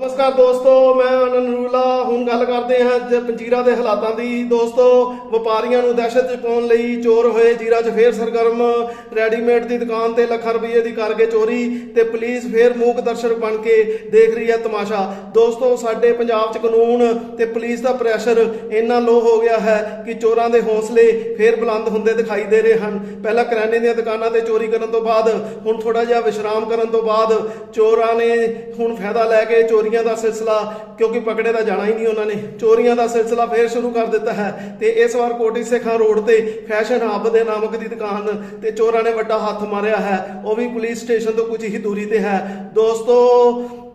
ਨਮਸਕਾਰ ਦੋਸਤੋ, ਮੈਂ ਅਨਨਰੂਲਾ ਹੁਣ ਗੱਲ ਕਰਦੇ ਹਾਂ ਜ- ਪੰਜੀਰਾ ਦੇ ਹਾਲਾਤਾਂ ਦੀ। ਦੋਸਤੋ, ਵਪਾਰੀਆਂ ਨੂੰ ਦਹਿਸ਼ਤ 'ਚ ਪਾਉਣ ਲਈ ਚੋਰ ਹੋਏ ਜੀਰਾ 'ਚ ਫੇਰ ਸਰਗਰਮ। ਰੈਡੀਮੇਡ ਦੀ ਦੁਕਾਨ ਤੇ ਲੱਖਾਂ ਰੁਪਏ ਦੀ ਕਰਕੇ ਚੋਰੀ ਤੇ ਪੁਲਿਸ ਫੇਰ ਮੂਕ ਦਰਸ਼ਕ ਬਣ ਕੇ ਦੇਖ ਰਹੀ ਹੈ ਤਮਾਸ਼ਾ। ਦੋਸਤੋ, ਸਾਡੇ ਪੰਜਾਬ 'ਚ ਕਾਨੂੰਨ ਤੇ ਪੁਲਿਸ ਦਾ ਪ੍ਰੈਸ਼ਰ ਇੰਨਾ ਲੋ ਹੋ ਗਿਆ ਹੈ ਕਿ ਚੋਰਾਂ ਦੇ ਹੌਸਲੇ ਫੇਰ ਬੁਲੰਦ ਹੁੰਦੇ ਦਿਖਾਈ ਦੇ ਰਹੇ ਹਨ। ਪਹਿਲਾਂ ਕਰਿਆਨੇ ਦੀਆਂ ਦੁਕਾਨਾਂ ਤੇ ਚੋਰੀ ਕਰਨ ਤੋਂ ਬਾਅਦ, ਹੁਣ ਥੋੜਾ ਜਿਹਾ ਵਿਸ਼ਰਾਮ ਕਰਨ ਤੋਂ ਬਾਅਦ ਚੋਰਾਂ ਨੇ ਹੁਣ ਫਾਇਦਾ ਲੈ ਕੇ ਚੋਰੀ ਚੋਰੀਆਂ ਦਾ ਸਿਲਸਿਲਾ, ਕਿਉਂਕਿ ਪਕੜੇ ਤਾਂ ਜਾਣਾ ਹੀ ਨਹੀਂ ਉਹਨਾਂ ਨੇ। ਚੋਰੀਆਂ ਦਾ ਸਿਲਸਿਲਾ ਫੇਰ ਸ਼ੁਰੂ ਕਰ ਦਿੱਤਾ ਹੈ ਤੇ ਇਸ ਵਾਰ ਕੋਟੀ ਸੇਖਾਂ ਰੋਡ ਤੇ ਫੈਸ਼ਨ ਹੱਬ ਦੇ ਨਾਮਕ ਦੀ ਦੁਕਾਨ ਤੇ ਚੋਰਾਂ ਨੇ ਵੱਡਾ ਹੱਥ ਮਾਰਿਆ ਹੈ। ਉਹ ਵੀ ਪੁਲਿਸ ਸਟੇਸ਼ਨ ਤੋਂ ਕੁਝ ਹੀ ਦੂਰੀ ਤੇ ਹੈ। ਦੋਸਤੋ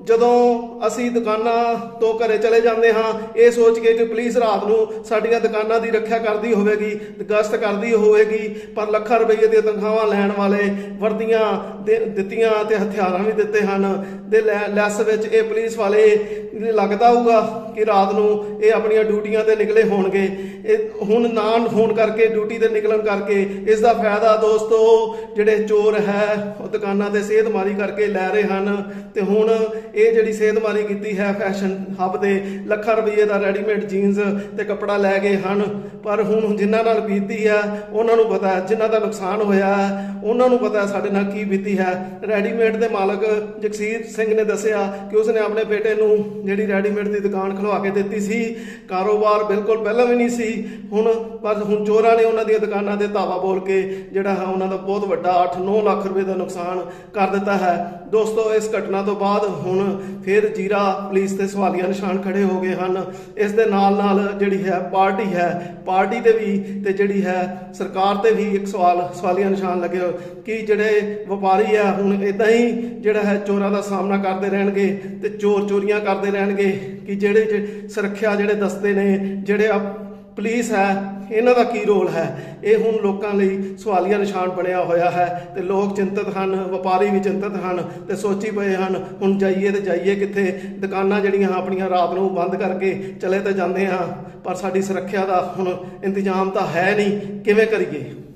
ਜਦੋਂ ਅਸੀਂ ਦੁਕਾਨਾਂ ਤੋਂ ਘਰੇ ਚਲੇ ਜਾਂਦੇ ਹਾਂ, ਇਹ ਸੋਚ ਕੇ ਕਿ ਪੁਲਿਸ ਰਾਤ ਨੂੰ ਸਾਡੀਆਂ ਦੁਕਾਨਾਂ ਦੀ ਰੱਖਿਆ ਕਰਦੀ ਹੋਵੇਗੀ, ਗਸ਼ਤ ਕਰਦੀ ਹੋਵੇਗੀ, ਪਰ ਲੱਖਾਂ ਰੁਪਏ ਦੀਆਂ ਤਨਖਾਹਾਂ ਲੈਣ ਵਾਲੇ ਵਰਦੀਆਂ ਦੇ- ਦਿੱਤੀਆਂ ਤੇ ਹਥਿਆਰਾਂ ਵੀ ਦਿੱਤੇ ਹਨ। ਦੇ ਲੈ- ਲੈਸ ਵਿੱਚ ਇਹ ਪੁਲਿਸ ਵਾਲੇ ਲੱਗਦਾ ਹੋਊਗਾ ਕਿ ਰਾਤ ਨੂੰ ਇਹ ਆਪਣੀਆਂ ਡਿਊਟੀਆਂ ਤੇ ਨਿਕਲੇ ਹੋਣਗੇ। ਇਹ ਹੁਣ ਨਾ ਹੋਣ ਕਰਕੇ, ਡਿਊਟੀ ਤੇ ਨਿਕਲਣ ਕਰਕੇ ਇਸ ਦਾ ਫਾਇਦਾ ਦੋਸਤੋ, ਜਿਹੜੇ ਚੋਰ ਹੈ, ਉਹ ਦੁਕਾਨਾਂ ਤੇ ਸੇਧਮਾਰੀ ਕਰਕੇ ਲੈ ਰਹੇ ਹਨ। ਤੇ ਹੁਣ ਇਹ ਜਿਹੜੀ ਸੇਧਮਾਰੀ ਕੀਤੀ ਹੈ ਫੈਸ਼ਨ ਹੱਬ ਦੇ ਲੱਖਾਂ ਰੁਪਏ ਦਾ ਰੈਡੀਮੇਡ ਜੀਨਸ ਤੇ ਕੱਪੜਾ ਲੈ ਗਏ ਹਨ। ਪਰ ਹੁਣ ਜਿਨ੍ਹਾਂ ਨਾਲ ਬੀਤੀ ਹੈ, ਉਹਨਾਂ ਨੂੰ ਪਤਾ ਜਿਨ੍ਹਾਂ ਦਾ ਨੁਕਸਾਨ ਹੋਇਆ ਹੈ, ਉਹਨਾਂ ਨੂੰ ਪਤਾ ਸਾਡੇ ਨਾਲ ਕੀ ਬੀਤੀ ਹੈ। ਰੈਡੀਮੇਡ ਦੇ ਮਾਲਕ ਜਗਸੀਰ ਸਿੰਘ ਨੇ ਦੱਸਿਆ ਕਿ ਉਸਨੇ ਆਪਣੇ ਬੇਟੇ ਨੂੰ ਜਿਹੜੀ ਰੈਡੀਮੇਡ ਦੀ ਦੁਕਾਨ ਖੁਲਵਾ ਕੇ ਦਿੱਤੀ ਸੀ। ਕਾਰੋਬਾਰ ਬਿਲਕੁਲ ਪਹਿਲਾਂ ਵੀ ਨਹੀਂ ਸੀ। ਹੁਣ ਪਰ ਹੁਣ ਚੋਰਾਂ ਨੇ ਉਹਨਾਂ ਦੀਆਂ ਦੁਕਾਨਾਂ ਤੇ ਧਾਵਾ ਬੋਲ ਕੇ ਜਿਹੜਾ ਹੈ ਉਹਨਾਂ ਦਾ ਬਹੁਤ ਵੱਡਾ 8-9 ਲੱਖ ਰੁਪਏ ਦਾ ਨੁਕਸਾਨ ਕਰ ਦਿੱਤਾ ਹੈ। ਦੋਸਤੋ, ਇਸ ਘਟਨਾ ਤੋਂ ਬਾਅਦ ਹੁਣ ਫਿਰ ਜੀਰਾ, ਪੁਲਿਸ ਤੇ ਸਵਾਲੀਆ ਨਿਸ਼ਾਨ ਖੜੇ ਹੋ ਗਏ ਹਨ। ਇਸ ਦੇ ਨਾਲ ਨਾਲ ਜਿਹੜੀ ਹੈ ਪਾਰਟੀ ਹੈ, ਪਾਰਟੀ ਤੇ ਵੀ ਤੇ ਜਿਹੜੀ ਹੈ ਸਰਕਾਰ ਤੇ ਵੀ ਇੱਕ ਸਵਾਲ, ਸਵਾਲੀਆ ਨਿਸ਼ਾਨ ਲੱਗੇ ਕਿ ਜਿਹੜੇ ਵਪਾਰੀ ਆ, ਹੁਣ ਇਦਾਂ ਹੀ ਜਿਹੜਾ ਹੈ ਚੋਰਾਂ ਦਾ ਸਾਹਮਣਾ ਕਰਦੇ ਰਹਿਣਗੇ ਤੇ ਚੋਰ ਚੋਰੀਆਂ ਕਰਦੇ ਰਹਿਣਗੇ? ਕਿ ਜਿਹੜੇ ਸੁਰੱਖਿਆ ਜਿਹੜੇ ਦਸਤੇ ਨੇ, ਜਿਹੜੇ ਪੁਲਿਸ ਹੈ, ਇਹਨਾਂ ਦਾ ਕੀ ਰੋਲ ਹੈ? ਇਹ ਹੁਣ ਲੋਕਾਂ ਲਈ ਸਵਾਲੀਆ ਨਿਸ਼ਾਨ ਬਣਿਆ ਹੋਇਆ ਹੈ ਤੇ ਲੋਕ ਚਿੰਤਤ ਹਨ, ਵਪਾਰੀ ਵੀ ਚਿੰਤਤ ਹਨ ਤੇ ਸੋਚੀ ਪਏ ਹਨ, ਹੁਣ ਜਾਈਏ ਤੇ ਜਾਈਏ ਕਿੱਥੇ? ਦੁਕਾਨਾਂ ਜਿਹੜੀਆਂ ਆਪਣੀਆਂ ਰਾਤ ਨੂੰ ਬੰਦ ਕਰਕੇ ਚਲੇ ਤਾਂ ਜਾਂਦੇ ਹਾਂ, ਪਰ ਸਾਡੀ ਸੁਰੱਖਿਆ ਦਾ ਹੁਣ ਇੰਤਜ਼ਾਮ ਤਾਂ ਹੈ ਨਹੀਂ। ਕਿਵੇਂ ਕਰੀਏ?